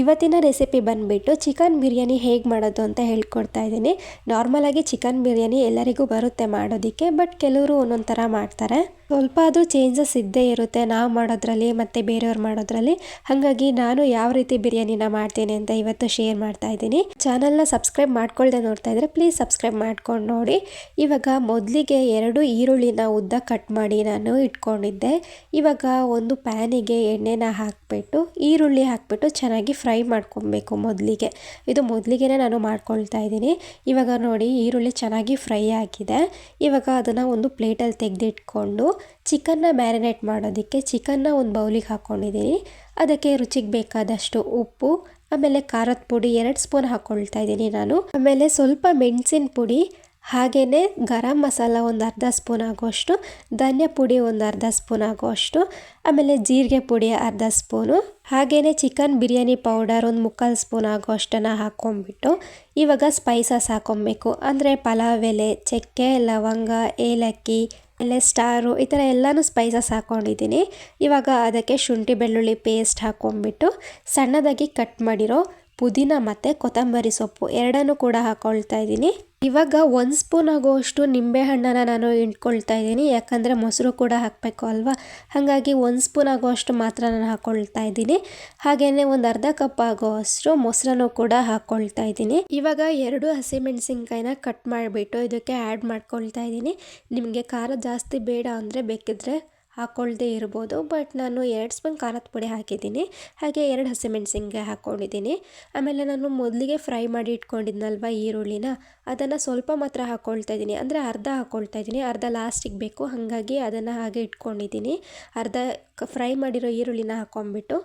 ಇವತ್ತಿನ ರೆಸಿಪಿ ಬಂದುಬಿಟ್ಟು ಚಿಕನ್ ಬಿರಿಯಾನಿ ಹೇಗೆ ಮಾಡೋದು ಅಂತ ಹೇಳ್ಕೊಡ್ತಾ ಇದ್ದೀನಿ. ನಾರ್ಮಲಾಗಿ ಚಿಕನ್ ಬಿರಿಯಾನಿ ಎಲ್ಲರಿಗೂ ಬರುತ್ತೆ ಮಾಡೋದಕ್ಕೆ, ಬಟ್ ಕೆಲವರು ಒಂದೊಂದು ಥರ ಮಾಡ್ತಾರೆ. ಸ್ವಲ್ಪ ಅದು ಚೇಂಜಸ್ ಇದ್ದೇ ಇರುತ್ತೆ ನಾವು ಮಾಡೋದ್ರಲ್ಲಿ ಮತ್ತು ಬೇರೆಯವ್ರು ಮಾಡೋದ್ರಲ್ಲಿ. ಹಾಗಾಗಿ ನಾನು ಯಾವ ರೀತಿ ಬಿರಿಯಾನಿನ ಮಾಡ್ತೀನಿ ಅಂತ ಇವತ್ತು ಶೇರ್ ಮಾಡ್ತಾ ಇದ್ದೀನಿ. ಚಾನಲ್ನ ಸಬ್ಸ್ಕ್ರೈಬ್ ಮಾಡ್ಕೊಳ್ದೆ ನೋಡ್ತಾ ಇದ್ರೆ ಪ್ಲೀಸ್ ಸಬ್ಸ್ಕ್ರೈಬ್ ಮಾಡ್ಕೊಂಡು ನೋಡಿ. ಇವಾಗ ಮೊದಲಿಗೆ ಎರಡು ಈರುಳ್ಳಿನ ಉದ್ದ ಕಟ್ ಮಾಡಿ ನಾನು ಇಟ್ಕೊಂಡಿದ್ದೆ. ಇವಾಗ ಒಂದು ಪ್ಯಾನಿಗೆ ಎಣ್ಣೆನ ಹಾಕಿಬಿಟ್ಟು, ಈರುಳ್ಳಿ ಹಾಕಿಬಿಟ್ಟು ಚೆನ್ನಾಗಿ ಫ್ರೈ ಮಾಡ್ಕೊಬೇಕು ಮೊದಲಿಗೆ. ಇದು ಮೊದಲಿಗೆ ನಾನು ಮಾಡ್ಕೊಳ್ತಾ ಇದ್ದೀನಿ. ಇವಾಗ ನೋಡಿ, ಈರುಳ್ಳಿ ಚೆನ್ನಾಗಿ ಫ್ರೈ ಆಗಿದೆ. ಇವಾಗ ಅದನ್ನು ಒಂದು ಪ್ಲೇಟಲ್ಲಿ ತೆಗೆದಿಟ್ಕೊಂಡು ಚಿಕನ್ನ ಮ್ಯಾರಿನೇಟ್ ಮಾಡೋದಕ್ಕೆ ಚಿಕನ್ನ ಒಂದು ಬೌಲಿಗೆ ಹಾಕ್ಕೊಂಡಿದ್ದೀನಿ ಅದಕ್ಕೆ ರುಚಿಗೆ ಬೇಕಾದಷ್ಟು ಉಪ್ಪು, ಆಮೇಲೆ ಖಾರದ ಪುಡಿ, ಎರಡು ಸ್ಪೂನ್ ಹಾಕ್ಕೊಳ್ತಾ ಇದ್ದೀನಿ ನಾನು. ಆಮೇಲೆ ಸ್ವಲ್ಪ ಮೆಣಸಿನ ಪುಡಿ ಹಾಗೆಯೇ ಗರಂ ಮಸಾಲ ಒಂದು ಅರ್ಧ ಸ್ಪೂನ್ ಆಗುವಷ್ಟು, ಧನ್ಯ ಪುಡಿ ಒಂದು ಅರ್ಧ ಸ್ಪೂನ್ ಆಗುವಷ್ಟು, ಆಮೇಲೆ ಜೀರಿಗೆ ಪುಡಿ ಅರ್ಧ ಸ್ಪೂನು, ಹಾಗೆಯೇ ಚಿಕನ್ ಬಿರಿಯಾನಿ ಪೌಡರ್ ಒಂದು ಮುಕ್ಕಾಲು ಸ್ಪೂನ್ ಆಗುವಷ್ಟನ್ನು ಹಾಕ್ಕೊಂಬಿಟ್ಟು ಇವಾಗ ಸ್ಪೈಸಸ್ ಹಾಕ್ಕೊಬೇಕು. ಅಂದರೆ ಪಲಾವ್ ಎಲೆ, ಚಕ್ಕೆ, ಲವಂಗ, ಏಲಕ್ಕಿ, ಆಮೇಲೆ ಸ್ಟಾರು, ಈ ಥರ ಎಲ್ಲನೂ ಸ್ಪೈಸಸ್ ಹಾಕ್ಕೊಂಡಿದ್ದೀನಿ. ಇವಾಗ ಅದಕ್ಕೆ ಶುಂಠಿ ಬೆಳ್ಳುಳ್ಳಿ ಪೇಸ್ಟ್ ಹಾಕ್ಕೊಂಬಿಟ್ಟು ಸಣ್ಣದಾಗಿ ಕಟ್ ಮಾಡಿರೋ ಪುದೀನ ಮತ್ತು ಕೊತ್ತಂಬರಿ ಸೊಪ್ಪು ಎರಡನ್ನೂ ಕೂಡ ಹಾಕ್ಕೊಳ್ತಾ ಇದ್ದೀನಿ. ಇವಾಗ ಒಂದು ಸ್ಪೂನ್ ಆಗುವಷ್ಟು ನಿಂಬೆಹಣ್ಣನ್ನು ನಾನು ಇಟ್ಕೊಳ್ತಾ ಇದ್ದೀನಿ. ಯಾಕಂದರೆ ಮೊಸರು ಕೂಡ ಹಾಕಬೇಕು ಅಲ್ವಾ? ಹಾಗಾಗಿ ಒಂದು ಸ್ಪೂನ್ ಆಗುವಷ್ಟು ಮಾತ್ರ ನಾನು ಹಾಕ್ಕೊಳ್ತಾ ಇದ್ದೀನಿ. ಹಾಗೆಯೇ ಒಂದು ಅರ್ಧ ಕಪ್ ಆಗುವಷ್ಟು ಮೊಸರನ್ನು ಕೂಡ ಹಾಕ್ಕೊಳ್ತಾ ಇದ್ದೀನಿ. ಇವಾಗ ಎರಡು ಹಸಿಮೆಣಸಿನ್ಕಾಯಿನ ಕಟ್ ಮಾಡಿಬಿಟ್ಟು ಇದಕ್ಕೆ ಆ್ಯಡ್ ಮಾಡ್ಕೊಳ್ತಾ ಇದ್ದೀನಿ. ನಿಮಗೆ ಖಾರ ಜಾಸ್ತಿ ಬೇಡ ಅಂದರೆ ಬೇಕಿದ್ರೆ ಹಾಕ್ಕೊಳ್ದೇ ಇರ್ಬೋದು. ಬಟ್ ನಾನು ಎರಡು ಸ್ಪೂನ್ ಖಾರದ ಪುಡಿ ಹಾಕಿದ್ದೀನಿ. ಹಾಗೆ ಎರಡು ಹಸಿಮೆಣಸಿನ್ಕಾಯಿ ಹಾಕ್ಕೊಂಡಿದ್ದೀನಿ ಆಮೇಲೆ ನಾನು ಮೊದಲಿಗೆ ಫ್ರೈ ಮಾಡಿ ಇಟ್ಕೊಂಡಿದ್ನಲ್ವ ಈರುಳ್ಳಿನ, ಅದನ್ನು ಸ್ವಲ್ಪ ಮಾತ್ರ ಹಾಕ್ಕೊಳ್ತಾ ಇದ್ದೀನಿ. ಅಂದರೆ ಅರ್ಧ ಹಾಕ್ಕೊಳ್ತಾ ಇದ್ದೀನಿ. ಅರ್ಧ ಲಾಸ್ಟಿಗೆ ಬೇಕು. ಹಾಗಾಗಿ ಅದನ್ನು ಹಾಗೆ ಇಟ್ಕೊಂಡಿದ್ದೀನಿ. ಅರ್ಧ ಫ್ರೈ ಮಾಡಿರೋ ಈರುಳ್ಳಿನ ಹಾಕ್ಕೊಂಬಿಟ್ಟು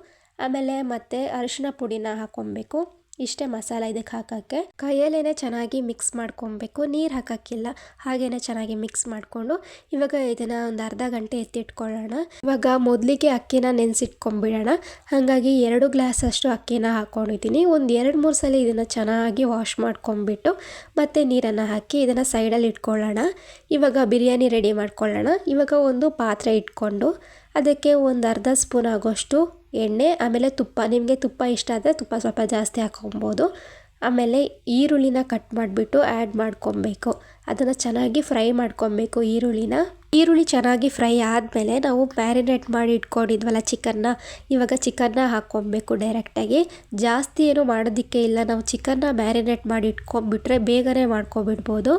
ಆಮೇಲೆ ಮತ್ತೆ ಅರಿಶಿನ ಪುಡಿನ ಹಾಕ್ಕೊಬೇಕು ಇಷ್ಟೇ ಮಸಾಲ ಇದಕ್ಕೆ ಹಾಕೋಕ್ಕೆ ಕೈಯಲ್ಲೇ ಚೆನ್ನಾಗಿ ಮಿಕ್ಸ್ ಮಾಡ್ಕೊಬೇಕು. ನೀರು ಹಾಕೋಕ್ಕಿಲ್ಲ, ಹಾಗೇನೆ ಚೆನ್ನಾಗಿ ಮಿಕ್ಸ್ ಮಾಡಿಕೊಂಡು ಇವಾಗ ಇದನ್ನು ಒಂದು ಅರ್ಧ ಗಂಟೆ ಎತ್ತಿಟ್ಕೊಳ್ಳೋಣ. ಇವಾಗ ಮೊದಲಿಗೆ ಅಕ್ಕಿನ ನೆನೆಸಿಟ್ಕೊಂಡ್ಬಿಡೋಣ ಹಾಗಾಗಿ ಎರಡು ಗ್ಲಾಸ್ ಅಷ್ಟು ಅಕ್ಕಿನ ಹಾಕ್ಕೊಂಡಿದ್ದೀನಿ ಒಂದು ಎರಡು ಮೂರು ಸಲ ಇದನ್ನು ಚೆನ್ನಾಗಿ ವಾಶ್ ಮಾಡ್ಕೊಂಬಿಟ್ಟು ಮತ್ತೆ ನೀರನ್ನು ಹಾಕಿ ಇದನ್ನು ಸೈಡಲ್ಲಿ ಇಟ್ಕೊಳ್ಳೋಣ. ಇವಾಗ ಬಿರಿಯಾನಿ ರೆಡಿ ಮಾಡ್ಕೊಳ್ಳೋಣ. ಇವಾಗ ಒಂದು ಪಾತ್ರೆ ಇಟ್ಕೊಂಡು ಅದಕ್ಕೆ ಒಂದು ಅರ್ಧ ಸ್ಪೂನ್ ಆಗೋಷ್ಟು ಎಣ್ಣೆ, ಆಮೇಲೆ ತುಪ್ಪ. ನಿಮಗೆ ತುಪ್ಪ ಇಷ್ಟ ಆದರೆ ತುಪ್ಪ ಸ್ವಲ್ಪ ಜಾಸ್ತಿ ಹಾಕ್ಕೊಬೋದು. ಆಮೇಲೆ ಈರುಳ್ಳಿನ ಕಟ್ ಮಾಡಿಬಿಟ್ಟು ಆ್ಯಡ್ ಮಾಡ್ಕೊಬೇಕು. ಅದನ್ನು ಚೆನ್ನಾಗಿ ಫ್ರೈ ಮಾಡ್ಕೊಬೇಕು ಈರುಳ್ಳಿನ. ಈರುಳ್ಳಿ ಚೆನ್ನಾಗಿ ಫ್ರೈ ಆದಮೇಲೆ ನಾವು ಮ್ಯಾರಿನೇಟ್ ಮಾಡಿ ಇಟ್ಕೊಂಡಿದ್ವಲ್ಲ ಚಿಕನ್ನ, ಇವಾಗ ಚಿಕನ್ನ ಹಾಕ್ಕೊಬೇಕು ಡೈರೆಕ್ಟಾಗಿ. ಜಾಸ್ತಿ ಏನು ಮಾಡೋದಕ್ಕೆ ಇಲ್ಲ, ನಾವು ಚಿಕನ್ನ ಮ್ಯಾರಿನೇಟ್ ಮಾಡಿ ಇಟ್ಕೊಂಡ್ಬಿಟ್ರೆ ಬೇಗನೆ ಮಾಡ್ಕೊಬಿಡ್ಬೋದು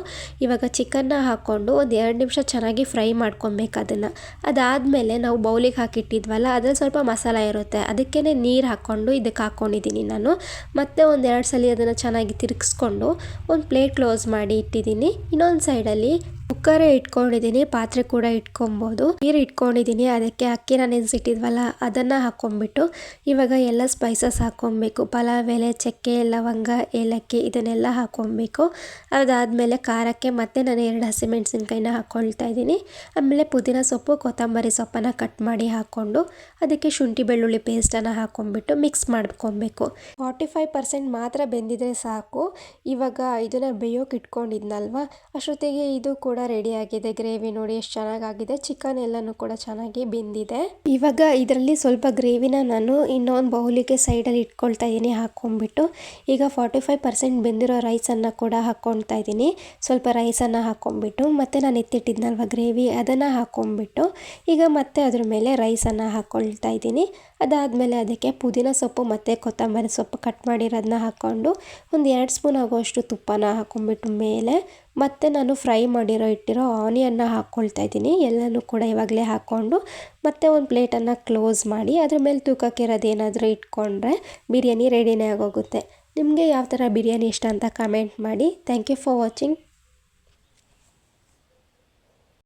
ಇವಾಗ ಚಿಕನ್ನ ಹಾಕ್ಕೊಂಡು ಒಂದು ಎರಡು ನಿಮಿಷ ಚೆನ್ನಾಗಿ ಫ್ರೈ ಮಾಡ್ಕೊಬೇಕು ಅದನ್ನು. ಅದಾದಮೇಲೆ ನಾವು ಬೌಲಿಗೆ ಹಾಕಿಟ್ಟಿದ್ವಲ್ಲ, ಅದ್ರಲ್ಲಿ ಸ್ವಲ್ಪ ಮಸಾಲ ಇರುತ್ತೆ. ಅದಕ್ಕೇ ನೀರು ಹಾಕ್ಕೊಂಡು ಇದಕ್ಕೆ ಹಾಕ್ಕೊಂಡಿದ್ದೀನಿ ನಾನು. ಮತ್ತೆ ಒಂದು ಎರಡು ಸಲ ಅದನ್ನು ಚೆನ್ನಾಗಿ ತಿರುಗಿಸ್ಕೊಂಡು ಒಂದು ಪ್ಲೇಟ್ ಕ್ಲೋಸ್ ಮಾಡಿ ಇಟ್ಟಿದ್ದೀನಿ. ಇನ್ನೊಂದು ಸೈಡಲ್ಲಿ ಕುಕ್ಕರೇ ಇಟ್ಕೊಂಡಿದ್ದೀನಿ, ಪಾತ್ರೆ ಕೂಡ ಇಟ್ಕೊಬೋದು. ನೀರು ಇಟ್ಕೊಂಡಿದ್ದೀನಿ, ಅದಕ್ಕೆ ಅಕ್ಕಿನ ನೆನೆಸಿಟ್ಟಿದ್ವಲ್ಲ ಅದನ್ನು ಹಾಕೊಂಡ್ಬಿಟ್ಟು ಇವಾಗ ಎಲ್ಲ ಸ್ಪೈಸಸ್ ಹಾಕ್ಕೊಬೇಕು ಪಲಾವ್, ಎಲೆ, ಚಕ್ಕೆ, ಲವಂಗ, ಏಲಕ್ಕಿ, ಇದನ್ನೆಲ್ಲ ಹಾಕ್ಕೊಬೇಕು ಅದಾದಮೇಲೆ ಖಾರಕ್ಕೆ ಮತ್ತೆ ನಾನು ಎರಡು ಹಸಿಮೆಣಸಿನ್ಕಾಯಿನ ಹಾಕ್ಕೊಳ್ತಾ ಇದ್ದೀನಿ. ಆಮೇಲೆ ಪುದೀನ ಸೊಪ್ಪು, ಕೊತ್ತಂಬರಿ ಸೊಪ್ಪನ್ನು ಕಟ್ ಮಾಡಿ ಹಾಕ್ಕೊಂಡು ಅದಕ್ಕೆ ಶುಂಠಿ, ಬೆಳ್ಳುಳ್ಳಿ ಪೇಸ್ಟನ್ನು ಹಾಕೊಂಡ್ಬಿಟ್ಟು ಮಿಕ್ಸ್ ಮಾಡ್ಕೊಬೇಕು. ಫಾರ್ಟಿ ಫೈವ್ ಪರ್ಸೆಂಟ್ ಮಾತ್ರ ಬೆಂದಿದ್ರೆ ಸಾಕು. ಇವಾಗ ಇದನ್ನು ಬೇಯೋಕೆ ಇಟ್ಕೊಂಡಿದ್ನಲ್ವಾ? ಅಷ್ಟೊತ್ತಿಗೆ ಇದು ಕೂಡ ರೆಡಿ ಆಗಿದೆ, ಗ್ರೇವಿ ನೋಡಿ ಎಷ್ಟು ಚೆನ್ನಾಗಾಗಿದೆ ಚಿಕನ್ ಎಲ್ಲನೂ ಕೂಡ ಚೆನ್ನಾಗಿ ಬೆಂದಿದೆ. ಇವಾಗ ಇದರಲ್ಲಿ ಸ್ವಲ್ಪ ಗ್ರೇವಿನ ನಾನು ಇನ್ನೊಂದು ಬೌಲಿಗೆ ಸೈಡಲ್ಲಿ ಇಟ್ಕೊಳ್ತಾ ಇದ್ದೀನಿ ಹಾಕ್ಕೊಂಡ್ಬಿಟ್ಟು ಈಗ ಫಾರ್ಟಿ ಫೈವ್ ಪರ್ಸೆಂಟ್ ಬೆಂದಿರೋ ರೈಸನ್ನು ಕೂಡ ಹಾಕ್ಕೊಳ್ತಾ ಇದ್ದೀನಿ ಸ್ವಲ್ಪ ರೈಸನ್ನು ಹಾಕ್ಕೊಂಡ್ಬಿಟ್ಟು ಮತ್ತೆ ನಾನು ಎತ್ತಿಟ್ಟಿದ್ನಲ್ವ ಗ್ರೇವಿ, ಅದನ್ನು ಹಾಕ್ಕೊಂಡ್ಬಿಟ್ಟು ಈಗ ಮತ್ತೆ ಅದ್ರ ಮೇಲೆ ರೈಸನ್ನು ಹಾಕ್ಕೊಳ್ತಾ ಇದ್ದೀನಿ ಅದಾದಮೇಲೆ ಅದಕ್ಕೆ ಪುದೀನ ಸೊಪ್ಪು ಮತ್ತು ಕೊತ್ತಂಬರಿ ಸೊಪ್ಪು ಕಟ್ ಮಾಡಿರೋದನ್ನ ಹಾಕ್ಕೊಂಡು ಒಂದು ಎರಡು ಸ್ಪೂನ್ ಆಗುವಷ್ಟು ತುಪ್ಪನ ಹಾಕೊಂಡ್ಬಿಟ್ಟು ಮೇಲೆ ಮತ್ತು ನಾನು ಫ್ರೈ ಮಾಡಿರೋ ಇಟ್ಟಿರೋ ಆನಿಯನ್ನ ಹಾಕ್ಕೊಳ್ತಾ ಇದ್ದೀನಿ. ಎಲ್ಲನೂ ಕೂಡ ಇವಾಗಲೇ ಹಾಕ್ಕೊಂಡು ಮತ್ತೆ ಒಂದು ಪ್ಲೇಟನ್ನು ಕ್ಲೋಸ್ ಮಾಡಿ ಅದ್ರ ಮೇಲೆ ತೂಕಕ್ಕಿರೋದು ಏನಾದರೂ ಇಟ್ಕೊಂಡ್ರೆ ಬಿರಿಯಾನಿ ರೆಡಿನೇ ಆಗೋಗುತ್ತೆ. ನಿಮಗೆ ಯಾವ ಥರ ಬಿರಿಯಾನಿ ಇಷ್ಟ ಅಂತ ಕಮೆಂಟ್ ಮಾಡಿ. Thank you for watching